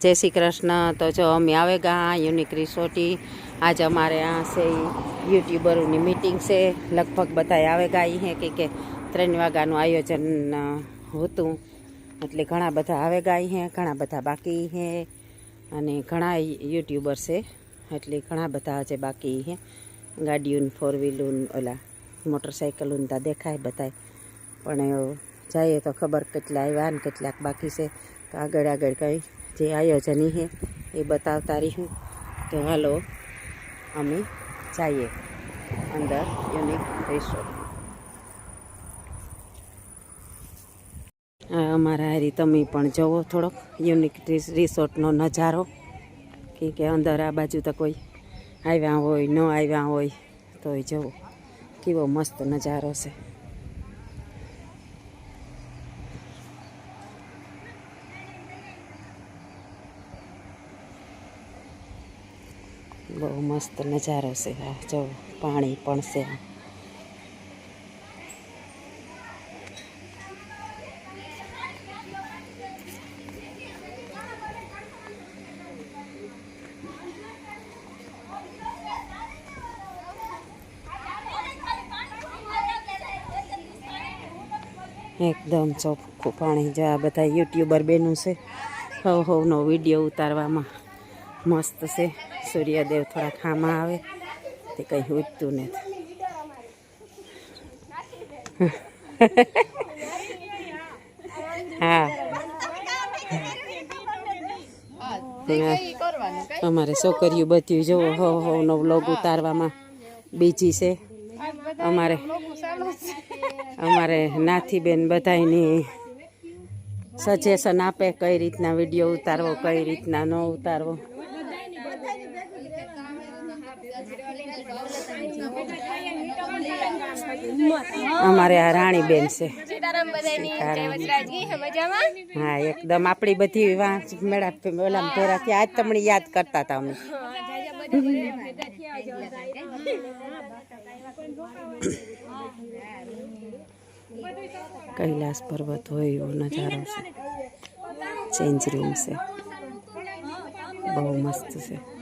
જય શ્રી કૃષ્ણ. તો જો અમે આવે ગા, યુનિક રિસોટી આજ અમારે આ છે યુટ્યુબરોની મિટિંગ છે. લગભગ બધા આવે ગા અહીં હે કે કે ત્રણ વાગ્યાનું આયોજન હતું. એટલે ઘણા બધા આવે ગા હે, ઘણા બધા બાકી હે. અને ઘણા યુટ્યુબર છે, એટલે ઘણા બધા આજે બાકી હે. ગાડીઓન ફોર વ્હીલું ઓલા મોટરસાઇકલું તા દેખાય બધાય. પણ જઈએ તો ખબર કેટલા આવ્યા ને કેટલાક બાકી છે. તો આગળ આગળ કંઈ જે આયોજન છે એ બતાવતા રહીશું તો હાલો, અમે જઈએ અંદર યુનિક આ અમારા હારી, તમે પણ જવો થોડોક યુનિક રિસોર્ટનો નજારો. કે અંદર આ બાજુ તો કોઈ આવ્યા હોય, ન આવ્યા હોય, તોય જવો કેવો મસ્ત નજારો છે. બહુ મસ્ત નજારો છે આ. જો, પાણી પણ છે. એકદમ ચોખ્ખું પાણી. જો આ બધા યુટ્યુબર બેનું છે. હવ હવનો વીડિયો ઉતારવામાં મસ્ત છે. સૂર્યદેવ થોડા ખામાં આવે, તે કંઈ ઉઠતું નથી. હા. હા. અમારે છોકરીઓ બધી જોવો હો નો વ્લોગ ઉતારવામાં બીજી છે. અમારે અમારે નાથીબેન બધાયની સજેશન આપે કઈ રીતના વીડિયો ઉતારવો, કઈ રીતના ન ઉતારવો. અમારે આ રાણીબેન છે. હે એકદમ આપણી બધી વાંચ મેળા ઓલા ધોરાથી આજ તમને યાદ કરતા હતા અમે. કૈલાસ પર્વત હોય એવો નજારો છે. ચેન્જ રૂમ છે. બહુ મસ્ત છે.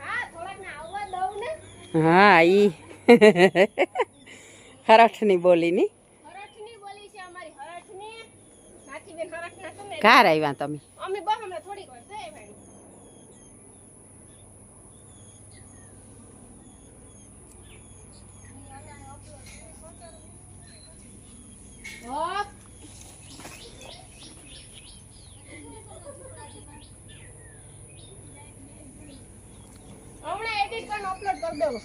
હા થોડાક ને આવવા દઉં ને. હા ઈ. હરઠની બોલીની હરઠની બોલી છે અમારી હરઠની. સાચી બેન હરઠ ના તમે કાર આવ્યા તમે અમે બસ હમણાં થોડીક વાર થઈ મેડમ હો હમણાં એડિટ કરીને અપલોડ કરી દઉં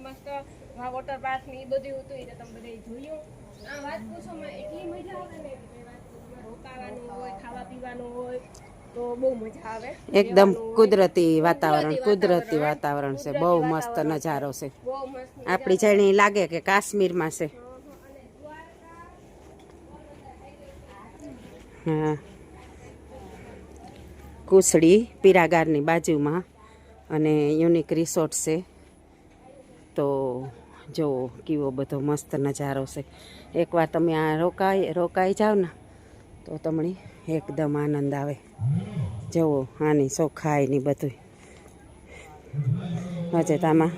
મસ્ત મસ્ત આ વોટર પાર્ક ને એ બધું હતું એટલે તમે બધા જોયું. આ વાત પૂછોમાં એટલી મજા આવે ને રોકાવાનું હોય ખાવા પીવાનું હોય તો બહુ મજા આવે. એકદમ કુદરતી વાતાવરણ કુદરતી વાતાવરણ છે. બહુ મસ્ત નજારો છે. આપણી જાણી લાગે કે કાશ્મીરમાં છે. હા કુસડી પીરાગારની બાજુમાં અને યુનિક રિસોર્ટ છે. તો જો કેવો બધો મસ્ત નજારો છે. એકવાર તમે આ રોકાઈ રોકાઈ જાઓ ને, તો તમને એકદમ આનંદ આવે. જુઓ આની ચોખાઈ ને બધું હજે તામાં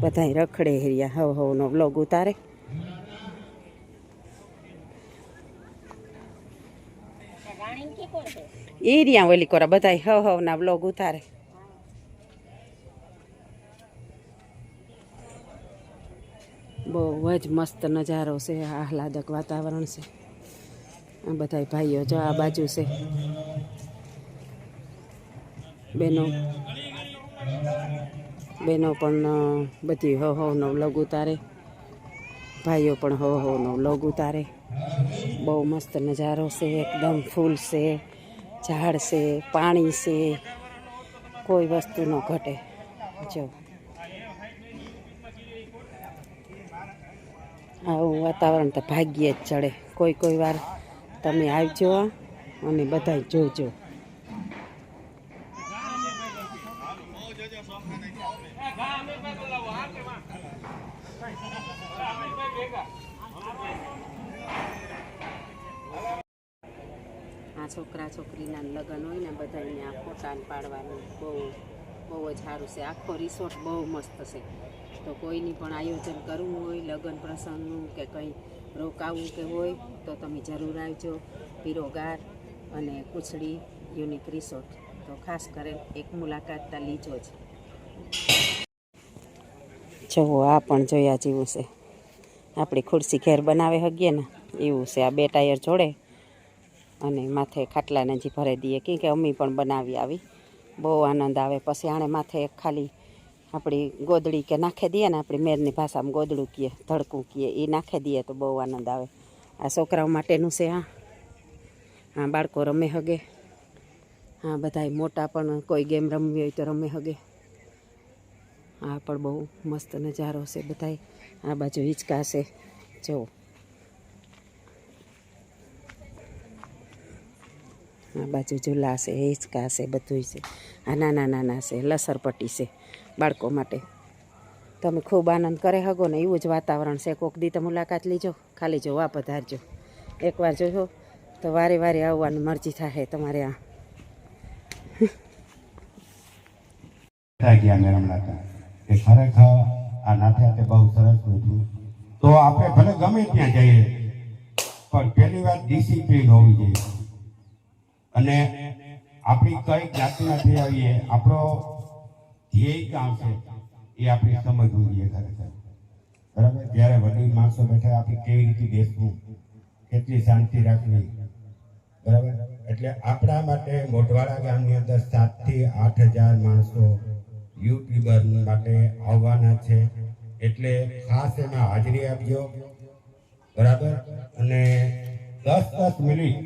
બધાય રખડે હેરિયા. હવ હવનો બ્લોગ ઉતારે. એ રહ્યા ઓલી કોરા બધાય હવ હવના બ્લોગ ઉતારે. બહુ જ મસ્ત નજારો છે, આહલાદક વાતાવરણ છે. આ બધાય ભાઈઓ જો આ બાજુ છે. બેનો બેનો પણ બધી બધી હવ હવનો વ્લોગ ઉતારે. ભાઈઓ પણ હો હોનો લોગ ઉતારે. બહુ મસ્ત નજારો છે, એકદમ ફૂલ છે, ઝાડ છે, પાણી છે. કોઈ વસ્તુ ન ઘટે. જો. આવું વાતાવરણ તો ભાગ્યે જ ચડે. કોઈ કોઈ વાર તમે આવજો અને બધાય જોજો. આ છોકરા છોકરીના લગ્ન હોય ને બધાને આ ફોટાને પાડવાનું બહુ બહુ જ સારું છે. આખો રિસોર્ટ બહુ મસ્ત છે. તો કોઈની પણ આયોજન કરવું હોય, લગ્ન પ્રસંગનું કે કંઈ રોકાવું કે હોય, તો તમે જરૂર આવજો. પીરોગાર અને કુછડી યુનિક રિસોર્ટ. તો ખાસ કરે એક મુલાકાત લીજો જ. જુઓ આ પણ જોયા જેવું છે. આપણી ખુરશી ઘેર બનાવે હગીએ ને, એવું છે. આ બે ટાયર જોડે અને માથે ખાટલા નજી ભરી દઈએ. કે અમે પણ બનાવી આવી. બહુ આનંદ આવે. પછી આણે માથે ખાલી આપણી ગોદડી કે નાખી દઈએ ને આપણી મેરની ભાષામાં ગોદડું કીએ, ધડકું કીએ એ નાખી દઈએ તો બહુ આનંદ આવે. આ છોકરાઓ માટેનું છે આ હા, બાળકો રમે હગે. હા, બધાય મોટા પણ કોઈ ગેમ રમવી હોય તો રમે હગે. આ પણ બહુ મસ્ત નજારો છે બધાય. આ બાજુ હિંચકા છે જુઓ આ બાજુ ઝૂલા છે, હિંચકા છે બધું છે. આ નાના નાના છે, લસરપટ્ટી છે. બાળકો માટે. તમે ખૂબ આનંદ કરે હગો ને એવું જ વાતાવરણ છે. કોક દી તો મુલાકાત લીજો, ખાલી જોવા પધારજો એકવાર જોજો, તો વારે વારે આવવાની મરજી થાય તમારે આ. ગયા ગમે આપણો ધ્યેય કામ છે, એ આપણે સમજવું જોઈએ ખરેખર. બરાબર? જ્યારે વડીલ માણસો બેઠા આપણે કેવી રીતે બેસવું? કેટલી શાંતિ રાખવી? બરાબર? એટલે આપણા માટે મોઢવાડા ગામની અંદર સાતથી આઠ હજાર માણસો યુટ્યુબર માટે આવવાના છે. એટલે ખાસ એમાં હાજરી આપજો. બરાબર? અને દસ દસ મિનિટ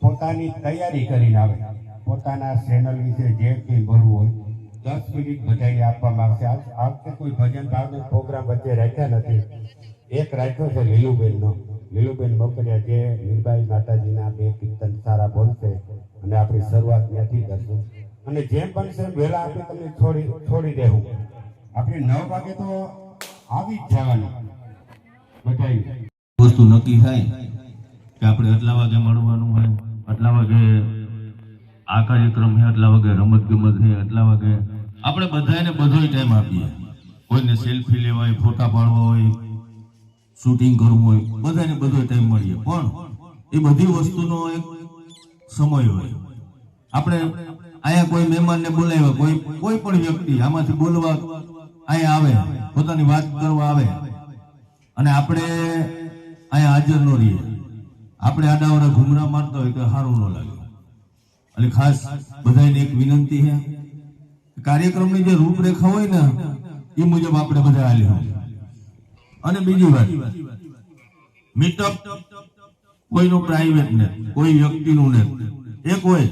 પોતાની તૈયારી કરીને આવે. પોતાના ચેનલ વિશે જે કંઈ બોલવું હોય દસ મિનિટ બધાને આપવામાં આવશે. આજ આ વખતે કોઈ ભજન ભાવનો પ્રોગ્રામ વચ્ચે રાખ્યા નથી. એક રાખ્યો છે લીલુબેનનો. લીલુબેન મોકલ્યા જે નીરબાઈ માતાજીના બે કીર્તન સારા બોલશે અને આપણી શરૂઆત ત્યાંથી કરશું. અને જેમ બનશે વહેલા આપણે તમને છોડી છોડી દેવું. આપણે નવ વાગે તો આવી જ જવાનું. બધાય. વસ્તુ નક્કી થાય કે આપણે આટલા વાગે મળવાનું હોય, આટલા વાગે આ કાર્યક્રમ છે આટલા વાગે રમત ગમત છે આટલા વાગે આપણે બધાને બધોય ટાઈમ આપીએ. કોઈને સેલ્ફી લેવા હોય ફોટા પાડવા હોય શૂટિંગ કરવું હોય, બધાને બધો ટાઈમ મળીએ. પણ એ બધી વસ્તુનો એક સમય હોય. આપણે અહીંયા કોઈ મહેમાનને બોલાવ્યા, કોઈ કોઈ પણ વ્યક્તિ આમાંથી બોલવા અહીંયા આવે, પોતાની વાત કરવા આવે, અને આપણે અહીંયા હાજર ન રહીએ. આપણે આડાવડા ઘૂમરા મારતા હોય તો સારું ન લાગે. એટલે ખાસ બધાને એક વિનંતી છે કાર્યક્રમની જે રૂપરેખા હોય ને, એ મુજબ આપણે બધા હાલ્યો અને બીજી વાત મીટઅપ કોઈનું પ્રાઇવેટ ને, કોઈ વ્યક્તિનું ને, એક હોય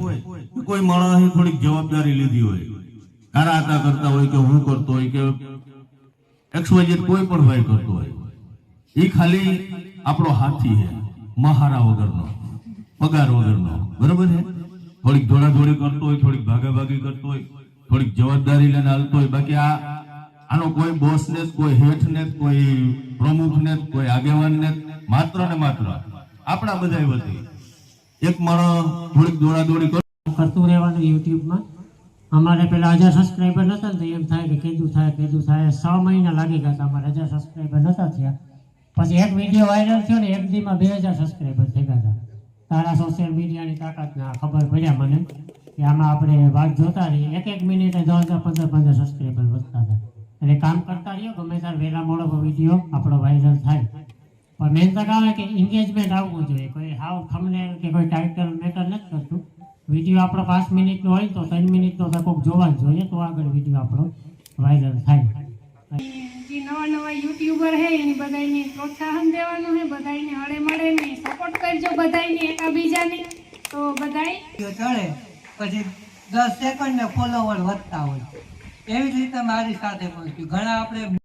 કોઈ માણસે થોડીક જવાબદારી લીધી હોય. કારા આતા કરતા હોય કે હું કરતો હોય કે એક્સવાઇઝેડ કોઈ પણ ભાઈ કરતો હોય. એ ખાલી આપણો હાથી છે, મહારા વગરનો, પગાર વગરનો. બરોબર છે? થોડીક ધોળાધોળી કરતો હોય, થોડીક ભાગાભાગી કરતો હોય. થોડીક જવાબદારી લઈને હાલતો હોય. બાકી આ, આનો કોઈ બોસ ને કોઈ હેઠ ને કોઈ પ્રમુખ ને કોઈ આગેવાન ને માત્ર ને માત્ર આપણા બધા વતી એક માણસ થોડીક દોડા દોડી કરતું રહેવાનું યુટ્યુબમાં. અમારે પેલા હજાર સબસ્ક્રાઈબર નતા ને એમ થાય કે કીધું થાય કીધું થાય. છ મહિના લાગી ગયા હતા અમારે હજાર સબસ્ક્રાઈબર નતા થયા. પછી એક વીડિયો વાયરલ થયો ને, એક દીમાં બે હજાર સબસ્ક્રાઈબર થઈ ગયા હતા તારા સોશિયલ મીડિયાની તાકાતના ખબર પડ્યા મને. કે આમાં આપણે વાત જોતા રહીએ. એક એક મિનિટે દસ દસ પંદર પંદર સબસ્ક્રાઈબર વધતા હતા એટલે કામ કરતા રહીએ ગમે ત્યારે વહેલા મોડો વીડિયો આપણો વાયરલ થાય. પણ મેન તો આવે કે એન્ગેજમેન્ટ આવવું જોઈએ. કોઈ હાવ થમને કે કોઈ ટાઇટલ મેટર નથી કરતું. વીડિયો આપણો પાંચ મિનિટનો હોય તો ત્રણ મિનિટનો તો કોઈક જોવા જ જોઈએ તો આગળ વીડિયો આપણો વાયરલ થાય. જે નવા નવા યુટ્યુબર છે એની બધાને પ્રોત્સાહન દેવાનું હે બધાને હળે મળે ને સપોર્ટ કરજો બધાને એકાબીજાને. તો બધાય ચડે પછી દસ સેકન્ડ ને ફોલોવર વધતા હોય. એવી જ રીતે મારી સાથે પણ ઘણા આપણે